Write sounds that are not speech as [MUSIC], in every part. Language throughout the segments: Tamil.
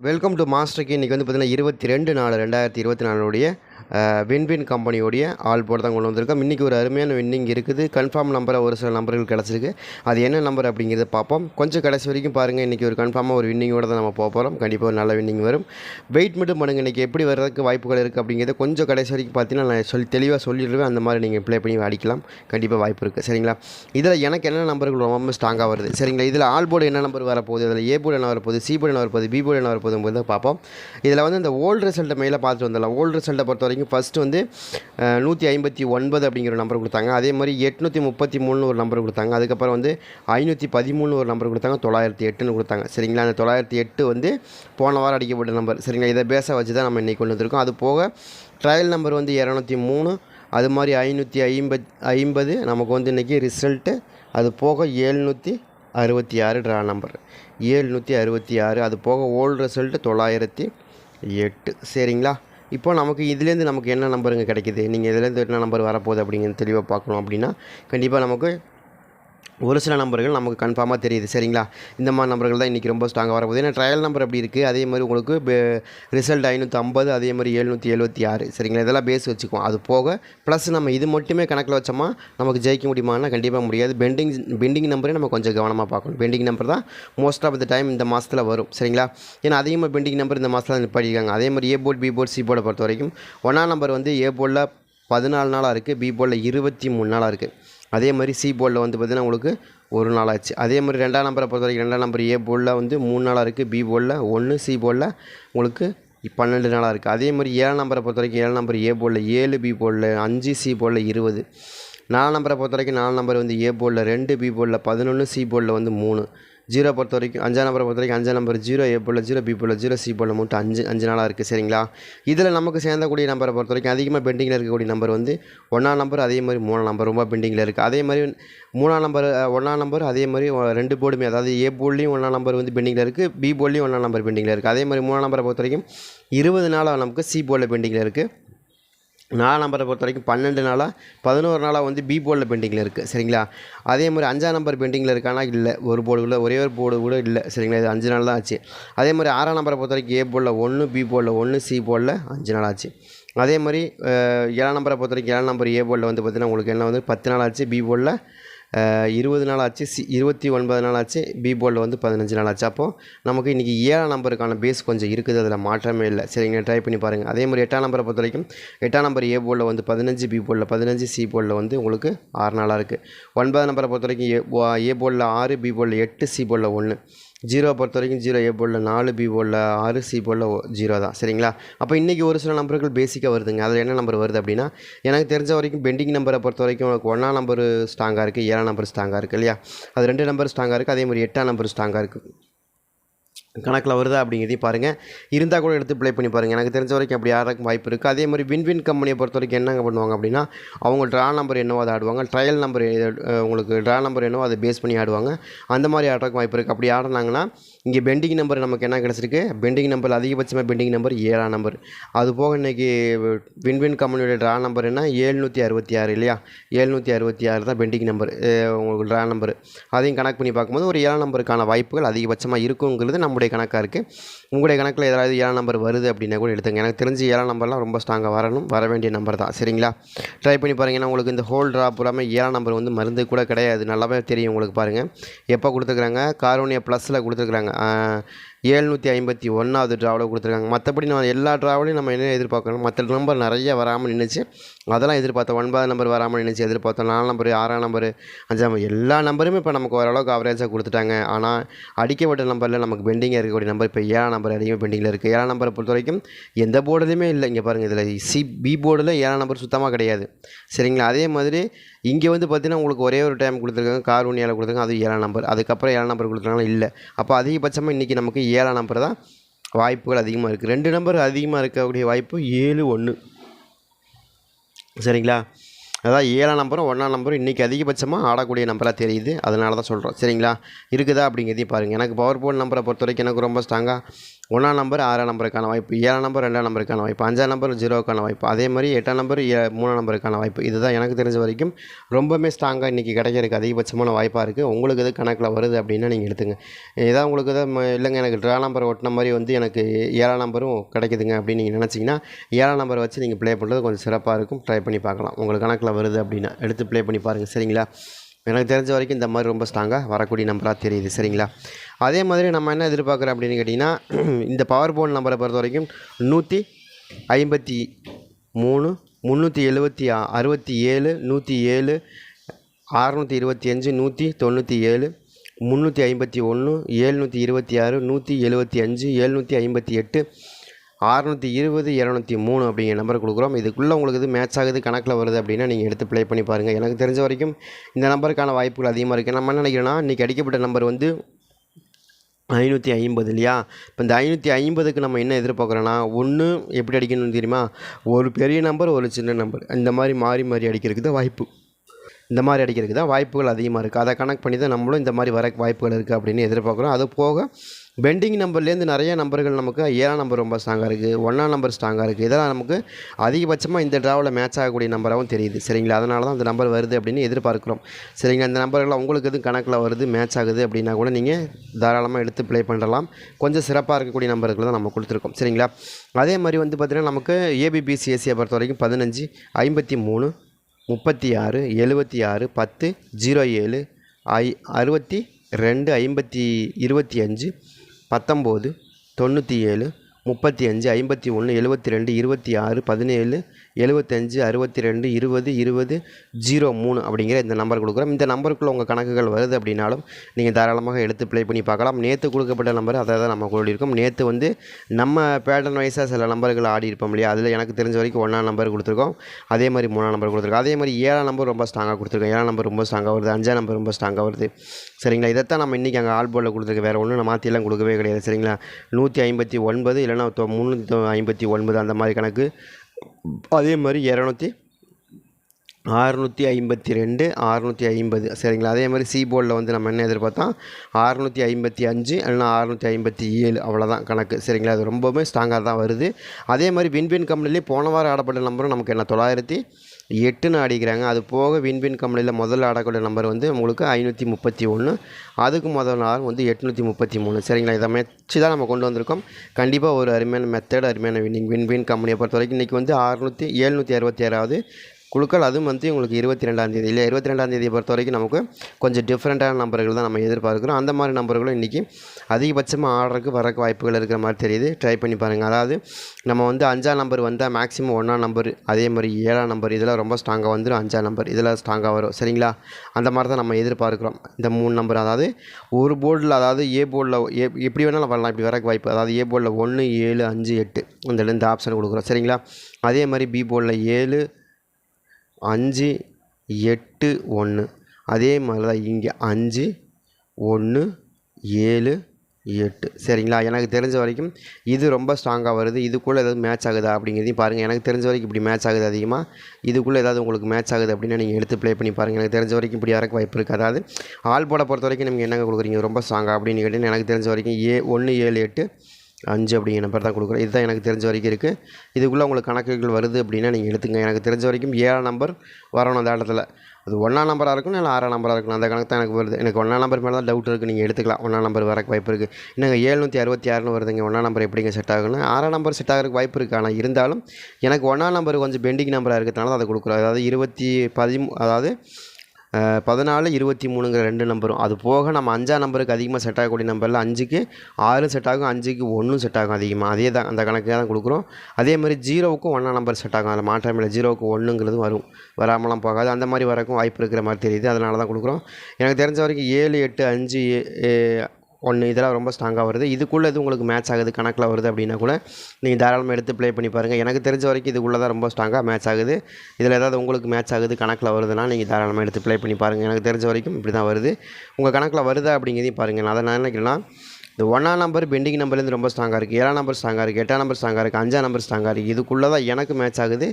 வெல்கம் டு மாஸ்டருக்கு இன்றைக்கி வந்து பார்த்தீங்கன்னா இருபத்தி ரெண்டு நாலு ரெண்டாயிரத்தி இருபத்தி நாலுடைய வின்வின் கம்பெனியோடைய ஆல் போர்டு தான் கொண்டு வந்திருக்கோம். இன்றைக்கி ஒரு அருமையான வின்னிங் இருக்குது. கன்ஃபார்ம் நம்பரை ஒரு சில நம்பர்கள் கிடச்சிருக்கு. அது என்ன நம்பர் அப்படிங்கிறத பார்ப்போம். கொஞ்சம் கடைசி வரைக்கும் பாருங்கள் இன்றைக்கி ஒரு கன்ஃபார்மாக ஒரு வின்னிங்கோட தான் நம்ம போக போகிறோம் கண்டிப்பாக ஒரு நல்ல வின்னிங் வரும். வெயிட் மட்டும் பண்ணுங்கள் இன்றைக்கி எப்படி வர்றதுக்கு வாய்ப்புகள் இருக்குது அப்படிங்கிறத கொஞ்சம் கடைசி வரைக்கும் பார்த்தீங்கன்னா நான் சொல்லி தெளிவாக சொல்லிடுவேன். அந்த மாதிரி நீங்கள் ப்ளே பண்ணி அடிக்கலாம். கண்டிப்பாக வாய்ப்பு இருக்குது சரிங்களா? இதில் எனக்கு என்ன நம்பர்கள் ரொம்ப ஸ்ட்ராங்காக வருது. சரிங்களா? இதில் ஆல் போர்டு என்ன நம்பர் வரப்போகுது? அதில் ஏ போர்டு என்ன வரப்போகுது? சி போர்டு என்ன வரப்போகுது? பி போர்டு என்ன வரப்போகுது பார்ப்போம். இதில் வந்து இந்த ஓல்டு ரிசல்ட்டை மேலே பார்த்துட்டு வந்துடலாம். ஓல்டு ரிசல்ட்டை பொறுத்த வரைக்கும் ஃபஸ்ட்டு வந்து நூற்றி ஐம்பத்தி ஒன்பது அப்படிங்கிற நம்பர் கொடுத்தாங்க. அதே மாதிரி எட்நூற்றி முப்பத்தி மூணுன்னு ஒரு நம்பர் கொடுத்தாங்க. அதுக்கப்புறம் வந்து ஐநூற்றி பதிமூணு ஒரு நம்பர் கொடுத்தாங்க. தொள்ளாயிரத்தி எட்டுன்னு கொடுத்தாங்க. சரிங்களா? அந்த தொள்ளாயிரத்தி எட்டு வந்து போன வாரம் அடிக்கப்பட்ட நம்பர் சரிங்களா? இதை பேச வச்சு தான் நம்ம இன்றைக்கி கொண்டு வந்திருக்கோம். அது போக ட்ரையல் நம்பர் வந்து இரநூத்தி மூணு. அது மாதிரி ஐநூற்றி ஐம்பத் ஐம்பது நமக்கு வந்து இன்றைக்கி ரிசல்ட்டு அது போக ஏழ்நூற்றி அறுபத்தி ஆறு ட்ரா நம்பர் ஏழ்நூற்றி அறுபத்தி ஆறு. அது போக ஓல்டு ரிசல்ட்டு தொள்ளாயிரத்தி எட்டு. சரிங்களா? இப்போ நமக்கு இதுலேருந்து நமக்கு என்ன நம்பருங்க கிடைக்குது? நீங்கள் இதுலேருந்து என்ன நம்பர் வரப்போகுது அப்படிங்கிறது தெளிவாக பார்க்கணும் அப்படின்னா கண்டிப்பாக நமக்கு ஒரு சில நம்பர்கள் நமக்கு கன்ஃபார்மாக தெரியுது. சரிங்களா? இந்த மாதிரி நம்பர்கள் தான் இன்றைக்கி ரொம்ப ஸ்ட்ராங்காக வரப்போகுது ஏன்னா ட்ரையல் நம்பர் அப்படி இருக்குது அதே மாதிரி உங்களுக்கு ரிசல்ட் ஐநூற்றி ஐம்பது அதே மாதிரி எழுநூற்றி எழுபத்தி ஆறு. சரிங்களா? இதெல்லாம் பேஸ் வச்சுக்குவோம். அது போக ப்ளஸ் நம்ம இது மட்டுமே கணக்கில் வச்சோமா நமக்கு ஜெயிக்க முடியுமானா கண்டிப்பாக முடியாது. பெண்டிங் பெண்டிங் நம்பரே நம்ம கொஞ்சம் கவனமாக பார்க்கணும். பெண்டிங் நம்பர் தான் மோஸ்ட் ஆஃப் த டைம் இந்த மாதத்தில் வரும். சரிங்களா? ஏன்னா அதிகமாக பெண்டிங் நம்பர் இந்த மாதத்தில் நிப்பாடிக்காங்க அதே மாதிரி A board B board C போர்டை பொறுத்த வரைக்கும் ஒன்றாம் நம்பர் வந்து ஏ போர்டில் பதினாலு நாளாக இருக்குது பி போர்டில் இருபத்தி மூணு நாளாக இருக்குது அதே மாதிரி சி போர்டில் வந்து பார்த்திங்கன்னா உங்களுக்கு ஒரு நாள் ஆச்சு. அதே மாதிரி ரெண்டாம் நம்பரை பொறுத்த வரைக்கும் ரெண்டாம் நம்பர் ஏ போர்டில் வந்து மூணு நாளாக இருக்குது பி போர்டில் ஒன்று சி போர்டில் உங்களுக்கு பன்னெண்டு நாளாக இருக்குது அதே மாதிரி ஏழாம் நம்பரை பொறுத்த வரைக்கும் ஏழு நம்பர் ஏ போர்டில் ஏழு பி போர்டில் அஞ்சு சி போர்டில் இருபது. நாலு நம்பரை பொறுத்த வரைக்கும் நாலு நம்பர் வந்து ஏ போர்டில் ரெண்டு பி போர்டில் பதினொன்று சி போர்டில் வந்து மூணு. ஜீரோ பொறுத்த வரைக்கும் அஞ்சாம் நம்பரை பொறுத்த வரைக்கும் அஞ்சாம் number zero A ball zero B ball zero C ball மட்டும் அஞ்சு அஞ்சு நாளாக இருக்குது சரிங்களா? இதில் நமக்கு சேர்ந்தக்கூடிய நம்பரை பொறுத்த வரைக்கும் அதிகமாக பெண்டிங்கில் இருக்கக்கூடிய நம்பர் வந்து ஒன்றாம் நம்பர் அதே மாதிரி மூணாம் நம்பர் ரொம்ப பெண்டிங்கில் இருக்குது அதே மாதிரி மூணாம் நம்பர் ஒன்றாம் நம்பர் அதே மாதிரி ரெண்டு போர்டுமே அதாவது ஏ போர்ட்லேயும் ஒன்றாம் நம்பர் வந்து பெண்டிங்கில் இருக்குது பி போர்ட்லேயும் ஒன்றாம் நம்பர் பெண்டிங்கில் இருக்குது அதே மாதிரி மூணாம் நம்பரை பொறுத்த வரைக்கும் இருபது நாளாக நமக்கு சி போர்டில் பெண்டிங்கில் இருக்குது நாலாம் நம்பரை பொறுத்த வரைக்கும் பன்னெண்டு நாளாக பதினோரு நாளாக வந்து பி போர்டில் பெண்டிங்கில் இருக்குது சரிங்களா? அதே மாதிரி அஞ்சாம் நம்பர் பெண்டிங்கில் இருக்கானா? இல்லை. ஒரு போர்டு கூட ஒரே ஒரு போர்டு கூட இல்லை. சரிங்களா? இது அஞ்சு நாள் தான் ஆச்சு. அதே மாதிரி ஆறாம் நம்பரை பொறுத்த வரைக்கும் ஏ போர்டில் ஒன்று பி போர்டில் ஒன்று சி போர்டில் அஞ்சு நாள் ஆச்சு. அதே மாதிரி ஏழாம் நம்பரை பொறுத்த வரைக்கும் ஏழாம் நம்பர் ஏ போர்டில் வந்து பார்த்திங்கன்னா உங்களுக்கு என்ன வந்து பத்து நாள் ஆச்சு. பி போர்டில் இருபது நாள் ஆச்சு சி இருபத்தி ஒன்பது நாள் ஆச்சு பி போர்டில் வந்து பதினஞ்சு நாள் ஆச்சு அப்போது நமக்கு இன்றைக்கி ஏழாம் நம்பருக்கான பேஸ் கொஞ்சம் இருக்குது அதில் மாற்றமே இல்லை. சரிங்க ட்ரை பண்ணி பாருங்கள் அதே மாதிரி எட்டாம் நம்பரை பொறுத்த வரைக்கும் எட்டாம் நம்பர் ஏ போர்டில் வந்து பதினஞ்சு பி போர்டில் பதினஞ்சு சி போர்டில் வந்து உங்களுக்கு ஆறு நாளாக இருக்குது ஒன்பதாம் நம்பரை பொறுத்த வரைக்கும் ஏ ஏ போர்டில் ஆறு பி போர்டில் எட்டு சி போர்டில் ஒன்று ஜீரோ பொறுத்த வரைக்கும் ஜீரோ ஏ போர்டில் நாலு பி போர்டில் ஆறு சி போர்டில் ஜீரோ தான். சரிங்களா? அப்போ இன்றைக்கி ஒரு சில நம்பர்கள் பேசிக்காக வருதுங்க. அதில் என்ன நம்பர் வருது அப்படின்னா எனக்கு தெரிஞ்ச வரைக்கும் பெண்டிங் நம்பரை பொறுத்த வரைக்கும் உனக்கு ஒன்றாம் நம்பர் ஸ்ட்ராங்காக இருக்குது ஏழாம் நம்பர் ஸ்ட்ராங்காக இருக்குது இல்லையா? அது ரெண்டு நம்பர் ஸ்ட்ராங்காக இருக்குது அதே மாதிரி எட்டாம் நம்பர் ஸ்ட்ராங்காக இருக்குது கணக்கில் வருதா அப்படிங்கிறதையும் பாருங்கள் இருந்தால் கூட எடுத்து ப்ளே பண்ணி பாருங்கள் எனக்கு தெரிஞ்ச வரைக்கும் அப்படி யாருக்கும் வாய்ப்பு இருக்குது அதே மாதிரி வின் வின் கம்பெனியை பொறுத்த வரைக்கும் என்னங்க பண்ணுவாங்க அப்படின்னா அவங்க ட்ரா நம்பர் என்னவோ அதை ஆடுவாங்க. ட்ரையல் நம்பர் உங்களுக்கு ட்ரா நம்பர் என்னவோ அதை பேஸ் பண்ணி ஆடுவாங்க. அந்த மாதிரி ஆடுறதுக்கு வாய்ப்பு இருக்குது அப்படி ஆடினாங்கன்னா இங்கே பெண்டிங் நம்பர் நமக்கு என்ன கிடச்சிருக்கு? பெண்டிங் நம்பர் அதிகபட்சமாக பெண்டிங் நம்பர் ஏழாம் நம்பர் அது போக இன்றைக்கி வின்வின் கம்பெனியோட ட்ரா நம்பர் என்ன? ஏழ்நூற்றி அறுபத்தி ஆறு இல்லையா? ஏழ்நூற்றி அறுபத்தி ஆறு தான் பெண்டிங் நம்பர் உங்களுக்கு ட்ரா நம்பர் அதையும் கணக்கு பண்ணி பார்க்கும்போது ஒரு ஏழாம் நம்பருக்கான வாய்ப்புகள் அதிகபட்சமாக இருக்குங்கிறது நம்முடைய கணக்காக இருக்குது உங்களுடைய கணக்கில் ஏதாவது ஏழாம் நம்பர் வருது அப்படின்னா கூட எடுத்துங்க. எனக்கு தெரிஞ்சு ஏழாம் நம்பர்லாம் ரொம்ப ஸ்ட்ராங்காக வரணும். வர வேண்டிய நம்பர் தான். சரிங்களா? ட்ரை பண்ணி பாருங்கன்னா உங்களுக்கு இந்த ஹோல் ட்ரா பூராமே ஏழாம் நம்பர் வந்து மருந்து கூட கிடையாது. நல்லாவே தெரியும் உங்களுக்கு பாருங்கள் எப்போ கொடுத்துருக்குறாங்க? காரோனியா ப்ளஸில் கொடுத்துருக்குறாங்க. à, ஏழ்நூற்றி ஐம்பத்தி ஒன்றாவது ட்ராவலை கொடுத்துருக்காங்க. மற்றபடி நான் எல்லா ட்ராவலையும் நம்ம என்ன எதிர்பார்க்கணும்? மற்ற நம்பர் நிறைய வராமல் நின்றுச்சு அதெல்லாம் எதிர்பார்த்தோம். ஒன்பது நம்பர் வராமல் நின்றுச்சு எதிர்பார்த்தோம். நாலு நம்பர் ஆறாம் நம்பர் அஞ்சாம் நம்பர் எல்லா நம்பருமே இப்போ நமக்கு ஓரளவுக்கு ஆவரேஜாக கொடுத்துட்டாங்க. ஆனால் அடிக்கப்பட்ட நம்பரில் நமக்கு பெண்டிங்காக இருக்கக்கூடிய நம்பர் இப்போ ஏழாம் நம்பர் அதிகமாக பெண்டிங்கில் இருக்குது ஏழாம் நம்பரை பொறுத்த வரைக்கும் எந்த போர்டுலையுமே இல்லை. இங்கே பாருங்கள் இதில் சி பி போர்டில் ஏழாம் நம்பர் சுத்தமாக கிடையாது. சரிங்களா? அதே மாதிரி இங்கே வந்து பார்த்திங்கன்னா உங்களுக்கு ஒரே ஒரு டைம் கொடுத்துருக்காங்க. கார் ஒன்று ஏழை கொடுத்துருக்காங்க. அது ஏழாம் நம்பர் அதுக்கப்புறம் ஏழாம் நம்பர் கொடுத்துருக்காங்க. இல்லை. அப்போ அதிகபட்சமாக இன்றைக்கி நமக்கு ஏழாம் நம்பர் தான். வாய்ப்புகள் அதிகமாக இருக்குது ரெண்டு நம்பர் அதிகமாக இருக்கக்கூடிய வாய்ப்பு ஏழு ஒன்று சரிங்களா? அதான் ஏழாம் நம்பரும் ஒன்றாம் நம்பரும் இன்றைக்கி அதிகபட்சமாக ஆடக்கூடிய நம்பராக தெரியுது. அதனால தான் சொல்கிறோம் சரிங்களா? இருக்குதா அப்படிங்கிறதையும் பாருங்கள் எனக்கு பவர் போர்ட் நம்பரை பொறுத்த வரைக்கும் எனக்கு ரொம்ப ஸ்ட்ராங்காக ஒன்றாம் நம்பர் ஆறாம் நம்பருக்கான வாய்ப்பு ஏழாம் நம்பர் ரெண்டாம் நம்பருக்கான வாய்ப்பு அஞ்சாம் நம்பர் ஜீரோக்கான வாய்ப்பு. அதே மாதிரி எட்டாம் நம்பர் ஏ- மூணாம் நம்பருக்கான வாய்ப்பு. இதுதான் எனக்கு தெரிஞ்ச வரைக்கும் ரொம்பவுமே ஸ்ட்ராங்காக இன்றைக்கி கிடைக்கிறதுக்கு அதிகபட்சமான வாய்ப்பாக இருக்குது உங்களுக்கு எது கணக்கில் வருது அப்படின்னா நீங்கள் எடுத்துங்க. ஏதாவது உங்களுக்கு எதாவது இல்லைங்க எனக்கு ட்ரா நம்பர் ஒட்டின மாதிரி வந்து எனக்கு ஏழாம் நம்பரும் கிடைக்குதுங்க அப்படின்னு நீங்கள் நினச்சிங்கன்னா ஏழாம் நம்பர் வச்சு நீங்கள் ப்ளே பண்ணுறது கொஞ்சம் சிறப்பாக இருக்கும். ட்ரை பண்ணி பார்க்கலாம். உங்களுக்கு கணக்கில் வருது அப்படின்னா எடுத்து ப்ளே பண்ணி பாருங்கள் சரிங்களா? எனக்கு தெரிஞ்ச வரைக்கும் இந்த மாதிரி ரொம்ப ஸ்ட்ராங்காக வரக்கூடிய நம்பராக தெரியுது. சரிங்களா? அதே மாதிரி நம்ம என்ன எதிர்பார்க்குறோம் அப்படின்னு கேட்டிங்கன்னா [CLEARS THROAT] இந்த பவர் போர்டு நம்பரை பொறுத்த வரைக்கும் நூற்றி ஐம்பத்தி மூணு முந்நூற்றி எழுபத்தி அறுபத்தி ஏழு நூற்றி ஏழு அறநூற்றி இருபத்தி அஞ்சு நூற்றி தொண்ணூற்றி ஏழு முந்நூற்றி ஐம்பத்தி ஒன்று ஏழ்நூற்றி இருபத்தி ஆறு நூற்றி எழுபத்தி அஞ்சு ஏழ்நூற்றி ஐம்பத்தி எட்டு அறநூற்றி இருபது இரநூத்தி மூணு அப்படிங்கிற நம்பர் கொடுக்குறோம். இதுக்குள்ளே உங்களுக்கு இது மேட்ச் ஆகுது கணக்கில் வருது அப்படின்னா நீங்கள் எடுத்து ப்ளே பண்ணி பாருங்கள் எனக்கு தெரிஞ்ச வரைக்கும் இந்த நம்பருக்கான வாய்ப்புகள் அதிகமாக இருக்குது நம்ம என்ன நினைக்கிறோன்னா இன்றைக்கி அடிக்கப்பட்ட நம்பர் வந்து ஐநூற்றி ஐம்பது இல்லையா? இப்போ இந்த ஐநூற்றி ஐம்பதுக்கு நம்ம என்ன எதிர்பார்க்குறோன்னா ஒன்று எப்படி அடிக்கணும்னு தெரியுமா? ஒரு பெரிய நம்பர் ஒரு சின்ன நம்பர் இந்த மாதிரி மாறி மாறி அடிக்கிறதுக்கு தான் வாய்ப்பு. இந்த மாதிரி அடிக்கிறதுக்கு தான் வாய்ப்புகள் அதிகமாக இருக்குது அதை கணக்கு பண்ணி தான் நம்மளும் இந்த மாதிரி வர வாய்ப்புகள் இருக்குது அப்படின்னு எதிர்பார்க்குறோம். அது போக பெண்டிங் நம்பர்லேருந்து நிறைய நம்பர்கள் நமக்கு ஏழாம் நம்பர் ரொம்ப ஸ்ட்ராங்காக இருக்குது ஒன்றாம் நம்பர் ஸ்ட்ராங்காக இருக்குது இதெல்லாம் நமக்கு அதிகபட்சமாக இந்த ட்ராவில் மேட்ச் ஆகக்கூடிய நம்பராகவும் தெரியுது. சரிங்களா? அதனால தான் அந்த நம்பர் வருது அப்படின்னு எதிர்பார்க்குறோம். சரிங்களா? இந்த நம்பர்கள் உங்களுக்கு எதுவும் கணக்கில் வருது மேட்ச் ஆகுது அப்படின்னா கூட நீங்கள் தாராளமாக எடுத்து ப்ளே பண்ணலாம். கொஞ்சம் சிறப்பாக இருக்கக்கூடிய நம்பர்கள் தான் நம்ம கொடுத்துருக்கோம். சரிங்களா? அதே மாதிரி வந்து பார்த்திங்கன்னா நமக்கு ஏபிபிசிஎஸ்சியை பொறுத்த வரைக்கும் பதினஞ்சு ஐம்பத்தி மூணு முப்பத்தி ஆறு எழுபத்தி ஆறு பத்து ஜீரோ ஏழு ஐ அறுபத்தி ரெண்டு ஐம்பத்தி இருபத்தி அஞ்சு பத்தொம்போது தொண்ணூற்றி ஏழு முப்பத்தி அஞ்சு ஐம்பத்தி ஒன்று எழுபத்தி ரெண்டு இருபத்தி ஆறு பதினேழு எழுபத்தஞ்சு அறுபத்தி ரெண்டு இருபது இருபது ஜீரோ மூணு அப்படிங்கிற இந்த நம்பர் கொடுக்குறோம். இந்த நம்பருக்குள்ளே உங்கள் கணக்குகள் வருது அப்படின்னாலும் நீங்கள் தாராளமாக எடுத்து ப்ளே பண்ணி பார்க்கலாம். நேற்று கொடுக்கப்பட்ட நம்பர் அதை தான் நம்ம கூடியிருக்கோம் நேற்று வந்து நம்ம பேட்டர்ன் வைஸாக சில நம்பர்கள் ஆடி இருப்போம் இல்லையா? அதில் எனக்கு தெரிஞ்ச வரைக்கும் ஒன்றாம் நம்பர் கொடுத்துருக்கோம். அதே மாதிரி மூணாம் நம்பர் கொடுத்துருக்கோம். அதே மாதிரி ஏழாம் நம்பர் ரொம்ப ஸ்ட்ராங்காக கொடுத்துருக்கோம். ஏழாம் நம்பர் ரொம்ப ஸ்ட்ராங்காக வருது. அஞ்சாம் நம்பர் ரொம்ப ஸ்ட்ராங்காக வருது. சரிங்களா? இதைத்தான் நம்ம இன்றைக்கி அங்கே ஆல் போர்டில் கொடுத்துருக்கு. வேறு ஒன்றும் மாற்றியெல்லாம் கொடுக்கவே கிடையாது. சரிங்களா? நூற்றி ஐம்பத்தி ஒன்பது இல்லைன்னா முந்நூற்றி ஐம்பத்தி ஒன்பது அந்த மாதிரி கணக்கு அதே மாதிரி இரநூத்தி அறுநூற்றி ஐம்பத்தி ரெண்டு அறுநூற்றி ஐம்பது. சரிங்களா? அதே மாதிரி சி போர்டில் வந்து நம்ம என்ன எதிர்பார்த்தோம் அறுநூற்றி ஐம்பத்தி அஞ்சு இல்லைனா அறுநூற்றி ஐம்பத்தி ஏழு. அவ்வளோதான் கணக்கு. சரிங்களா? அது ரொம்பவுமே ஸ்ட்ராங்காக தான் வருது. அதே மாதிரி வின்வின் கம்பெனிலேயே போன வாரம் ஆடப்பட்ட நம்பரும் நமக்கு என்ன? தொள்ளாயிரத்தி எட்டுன்னு ஆடிக்கிறாங்க. அது போக வின்வின் கம்பெனியில் முதல்ல ஆடக்கூடிய நம்பர் வந்து உங்களுக்கு ஐநூற்றி முப்பத்தி ஒன்று அதுக்கு முதல் நாள் வந்து எட்நூற்றி முப்பத்தி மூணு. சரிங்களா? இதை மெச்சு தான் நம்ம கொண்டு வந்திருக்கோம். கண்டிப்பாக ஒரு அருமையான மெத்தட் அருமையான வின்னிங் வின்வின் கம்பெனியை பொறுத்த வரைக்கும் இன்றைக்கி வந்து அறுநூற்றி எழுநூற்றி அறுபத்தி ஆறாவது குழுக்கள் அதுவும் வந்து உங்களுக்கு இருபத்தி ரெண்டாம் தேதி இல்லை இருபத்தி ரெண்டாம் தேதியை பொறுத்த வரைக்கும் நமக்கு கொஞ்சம் டிஃப்ரெண்ட்டான நம்பர்கள் தான் நம்ம எதிர்பார்க்குறோம். அந்த மாதிரி நம்பர்களும் இன்றைக்கி அதிகபட்சமாக ஆர்டருக்கு வரக்கு வாய்ப்புகள் இருக்கிற மாதிரி தெரியுது. ட்ரை பண்ணி பாருங்கள் அதாவது நம்ம வந்து அஞ்சாம் நம்பர் வந்தால் மேக்ஸிமம் ஒன்றாம் நம்பர் அதே மாதிரி ஏழாம் நம்பர் இதெல்லாம் ரொம்ப ஸ்ட்ராங்காக வந்துடும் அஞ்சாம் நம்பர் இதெல்லாம் ஸ்ட்ராங்காக வரும். சரிங்களா? அந்த மாதிரி தான் நம்ம எதிர்பார்க்குறோம். இந்த மூணு நம்பர் அதாவது ஒரு போர்டில் அதாவது ஏ போர்டில் ஏ எப்படி வேணாலும் வரலாம். இப்படி வரக்கு வாய்ப்பு அதாவது ஏ போர்டில் ஒன்று ஏழு அஞ்சு எட்டு இந்த இந்த ஆப்ஷன் கொடுக்குறோம். சரிங்களா? அதே மாதிரி பி போர்டில் ஏழு அஞ்சு எட்டு ஒன்று. அதே மாதிரி தான் இங்கே அஞ்சு ஒன்று ஏழு எட்டு. சரிங்களா? எனக்கு தெரிஞ்ச வரைக்கும் இது ரொம்ப ஸ்ட்ராங்காக வருது. இதுக்குள்ளே ஏதாவது மேட்ச் ஆகுதா அப்படிங்கிறதையும் பாருங்கள் எனக்கு தெரிஞ்ச வரைக்கும் இப்படி மேட்ச் ஆகுது அதிகமாக இதுக்குள்ளே ஏதாவது உங்களுக்கு மேட்ச் ஆகுது அப்படின்னா நீங்கள் எடுத்து ப்ளே பண்ணி பாருங்கள் எனக்கு தெரிஞ்ச வரைக்கும் இப்படி இறக்க வாய்ப்பு இருக்குது அதாவது ஆல் போட பொறுத்த வரைக்கும் நீங்கள் என்னங்க கொடுக்குறீங்க? ரொம்ப ஸ்ட்ராங்காக அப்படின்னு கேட்டீங்கன்னா எனக்கு தெரிஞ்ச வரைக்கும் ஏ ஒன்று ஏழு எட்டு. அஞ்சு அப்படிங்கிற நம்பர் தான் கொடுக்குறோம் இதுதான் எனக்கு தெரிஞ்ச வரைக்கும் இருக்குது இதுக்குள்ளே உங்களுக்கு கணக்குகள் வருது அப்படின்னா நீங்கள் எடுத்துங்க. எனக்கு தெரிஞ்ச வரைக்கும் ஏழாம் நம்பர் வரணும் அந்த இடத்துல. அது ஒன்றாம் நம்பராக இருக்கணும் இல்லை ஆறாம் நம்பராக இருக்கணும்? அந்த கணக்கு தான் எனக்கு வருது. எனக்கு ஒன்றாம் நம்பர் மேலே தான் டவுட் இருக்குது நீங்கள் எடுத்துக்கலாம். ஒன்றாம் நம்பர் வரக்கு வாய்ப்பு இருக்குது என்னங்க ஏழ்நூற்றி அறுபத்தி ஆறுனு வருதுங்க ஒன்றாம் நம்பர் எப்படிங்க செட் ஆகணும் ஆறாம் நம்பர் செட் ஆகிறதுக்கு வாய்ப்பு இருக்குது ஆனால் இருந்தாலும் எனக்கு ஒன்றாம் நம்பர் கொஞ்சம் பெண்டிங் நம்பராக இருக்கிறதுனால தான் அதை கொடுக்குறோம். அதாவது இருபத்தி பதிமூ அதாவது பதினாலு இருபத்தி மூணுங்கிற ரெண்டு நம்பரும் அது போக நம்ம அஞ்சாம் நம்பருக்கு அதிகமாக செட் ஆகக்கூடிய நம்பரில் அஞ்சுக்கு ஆறு செட் ஆகும் அஞ்சுக்கு ஒன்றும் செட் ஆகும் அதிகமாக அதே தான் அந்த கணக்கு தான் கொடுக்குறோம். அதே மாதிரி ஜீரோவுக்கும் ஒன்றாம் நம்பர் செட் ஆகும். அதில் மாற்றம் இல்லை ஜீரோவுக்கு ஒன்றுங்கிறது வரும். வராமலாம் போகாது. அந்த மாதிரி வரக்கும் வாய்ப்பு இருக்கிற மாதிரி தெரியுது. அதனால தான் கொடுக்குறோம். எனக்கு தெரிஞ்ச வரைக்கும் ஏழு எட்டு அஞ்சு ஒன்று இதெல்லாம் ரொம்ப ஸ்ட்ராங்காக வருது. இதுக்குள்ளே இது உங்களுக்கு மேட்ச் ஆகுது கணக்கில் வருது அப்படின்னா கூட நீங்கள் தாராளமாக எடுத்து ப்ளே பண்ணி பாருங்கள் எனக்கு தெரிஞ்ச வரைக்கும் இதுக்குள்ளே தான் ரொம்ப ஸ்ட்ராங்காக மேட்ச் ஆகுது. இதில் ஏதாவது உங்களுக்கு மேட்ச் ஆகுது கணக்கில் வருதுன்னா நீங்கள் தாராளமாக எடுத்து ப்ளே பண்ணி பாருங்கள் எனக்கு தெரிஞ்ச வரைக்கும் இப்படி தான் வருது. உங்கள் கணக்கில் வருதா அப்படிங்கிறதையும் பாருங்கள் நான் அதை நான் நினைக்கிறேன்னா இந்த ஒன்றாம் நம்பர் பெண்டிங் நம்பர்லேருந்து ரொம்ப ஸ்ட்ராங்காக இருக்குது ஏழாம் நம்பர் ஸ்ட்ராங்காக இருக்குது எட்டாம் நம்பர் ஸ்ட்ராங்காக இருக்குது அஞ்சாம் நம்பர் ஸ்ட்ராங்காக இருக்குது இதுக்குள்ளே தான் எனக்கு மேட்ச் ஆகுது.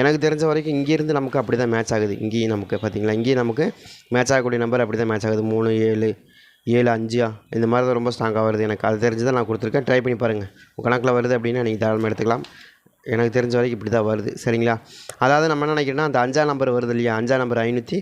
எனக்கு தெரிஞ்ச வரைக்கும் இங்கேருந்து நமக்கு அப்படி தான் மேட்ச் ஆகுது. இங்கேயும் நமக்கு பார்த்தீங்களா இங்கேயும் நமக்கு மேட்ச் ஆகக்கூடிய நம்பர் அப்படி தான் மேட்ச் ஆகுது. மூணு ஏழு ஏழு அஞ்சா இந்த மாதிரி தான் ரொம்ப ஸ்ட்ராங்காக வருது. எனக்கு அது தெரிஞ்சு தான் நான் கொடுத்துருக்கேன். ட்ரை பண்ணி பாருங்கள் உங்கள் கணக்கில் வருது அப்படின்னா நீங்கள் தாராளமாக எடுத்துக்கலாம். எனக்கு தெரிஞ்ச வரைக்கும் இப்படி தான் வருது. சரிங்களா? அதாவது நம்ம என்ன நினைக்கிறோன்னா அந்த அஞ்சாம் நம்பர் வருது இல்லையா? அஞ்சாம் நம்பர் ஐநூற்றி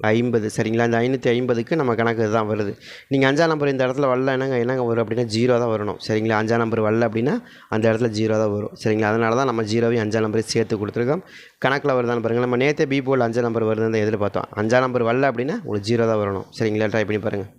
ஐம்பது. சரிங்களா? இந்த ஐநூற்றி ஐம்பதுக்கு நம்ம கணக்கு இதுதான் வருது. நீங்கள் அஞ்சாம் நம்பர் இந்த இடத்துல வரல என்னங்க என்னங்க வரும் அப்படின்னா ஜீரோ தான் வரணும். சரிங்களா? அஞ்சாம் நம்பர் வரல அப்படின்னா அந்த இடத்துல ஜீரோ தான் வரும். சரிங்களா? அதனால தான் நம்ம ஜீரோவையும் அஞ்சாம் நம்பரையும் சேர்த்து கொடுத்துருக்கோம். கணக்கில் வருதான்னு பாருங்கள் நம்ம நேற்றே பி போல் அஞ்சாம் நம்பர் வருதுன்னு எதிர்பார்த்தோம். அஞ்சாம் நம்பர் வரல அப்படின்னா உங்களுக்கு ஜீரோ தான் வரணும். சரிங்களா? ட்ரை பண்ணி பாருங்கள்